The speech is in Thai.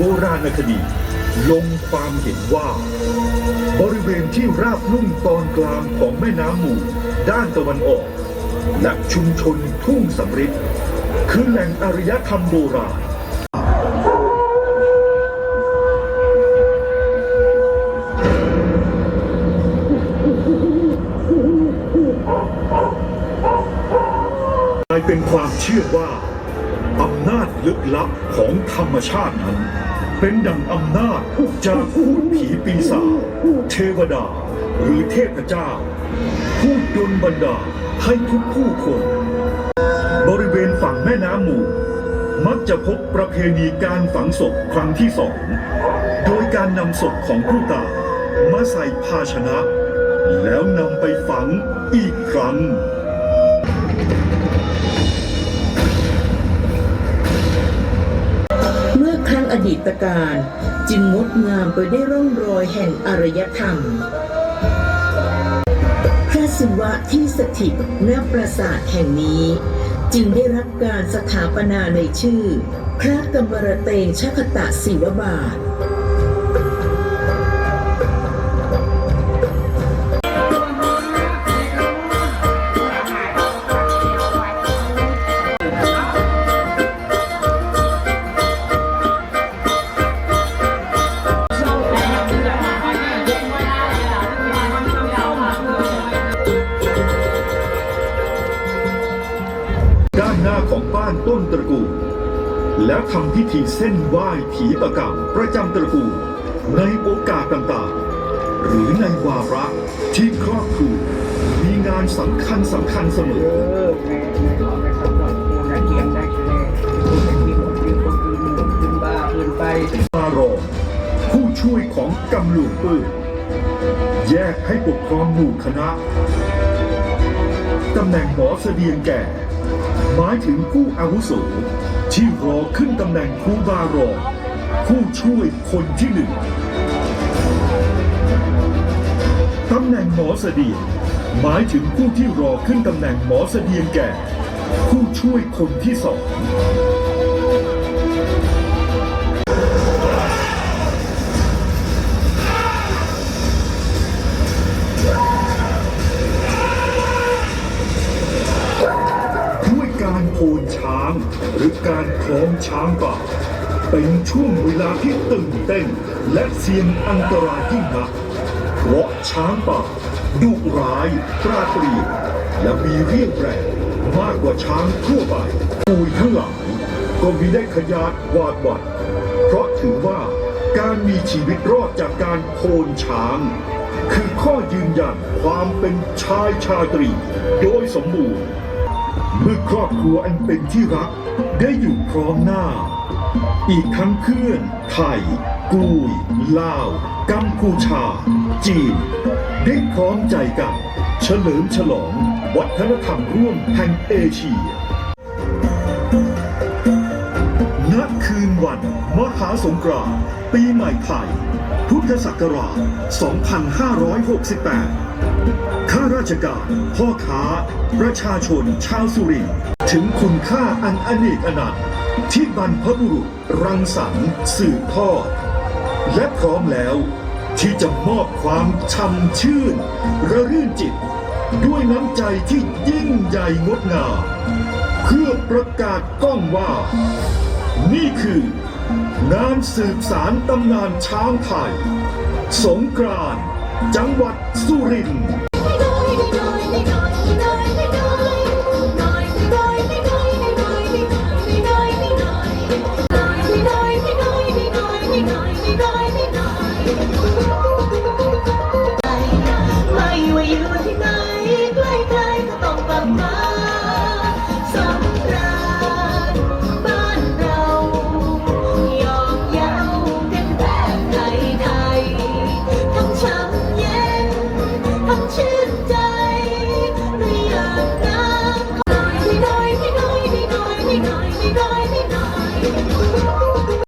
โบราณคดี ลงความเห็นว่า บริเวณที่ราบลุ่มตอนกลางของแม่น้ำมู่ด้านตะวันออก และชุมชนทุ่งสำริดคือแหล่งอารยธรรมโบราณกลายเป็นความเชื่อว่า อำนาจลึกลับของธรรมชาตินั้น เป็นดังอำนาจจากพูดผีปีศาจเทวดา หรือเทพเจ้าพูดดลบันดาลให้ทุกผู้คน บริเวณฝั่งแม่น้ำมู่มักจะพบประเพณีการฝังศพครั้งที่สอง โดยการนำศพของผู้ตายมาใส่ภาชนะ แล้วนำไปฝังอีกครั้ง ดีตการ จึงงดงามไปได้วยร่องรอยแห่งอารยธรรม พระศิวะที่สถิตณปราสาทแห่งนี้ จึงได้รับการสถาปนาในชื่อ พระกมรเตงชคตะศิวบาท แล้วทำพิธีเส้นไหว้ผีประกรรมประจำตระกูลในโอกาสต่างๆ หรือในวาระที่ครอบครัวมีงานสำคัญสำคัญเสมอเออแม่แม่ขอไปสำหรับคนละเทียงได้แค่ผู้เป็นที่คนที่คนอื่นหนุนขึ้นบ้าขึ้นไปมารองผู้ช่วยของกำลูกปืนแยกให้ปกครองหมู่คณะ ตำแหน่งหมอเสดียงแก่ หมายถึงผู้อาวุโสที่รอขึ้นตำแหน่งครูบารองผู้ช่วยคนที่หนึ่งตำแหน่งหมอเสดียงหมายถึงผู้ที่รอขึ้นตำแหน่งหมอเสดียงแก่ ผู้ช่วยคนที่สอง หรือการคล้องช้างป่า เป็นช่วงเวลาที่ตื่นเต้น และเสี่ยงอันตรายยิ่งนักเพราะช้างป่าดุร้ายปราดเปรีและมีเรี่ยวแรงมากกว่าช้างทั่วไปปุยทั้งหลายก็มีได้ขยาดวาดวั่นเพราะถือว่าการมีชีวิตรอดจากการโพนช้าง คือข้อยืนยันความเป็นชายชาตรี โดยสมบูรณ์ เมื่อครอบครัวอันเป็นที่รักได้อยู่พร้อมหน้า อีกทั้งเพื่อนไทยกุยลาว กัมพูชา จีน ได้พร้อมใจกัน เฉลิมฉลอง วัฒนธรรมร่วมแห่งเอเชีย วันมหาสงกรานต์ปีใหม่ไทย พุทธศักราช 2568 ข้าราชการ พ่อค้า ประชาชน ชาวสุรินทร์ถึงคุณค่าอันอเนกอนันต์ที่บรรพบุรุษรังสรรค์สืบทอด และพร้อมแล้วที่จะมอบความช่ำชื่น ระรื่นจิต ด้วยน้ำใจที่ยิ่งใหญ่งดงามเพื่อประกาศก้องว่า นี่คืองานสืบสารตำนานช้างไทย สงกรานต์จังหวัดสุรินทร์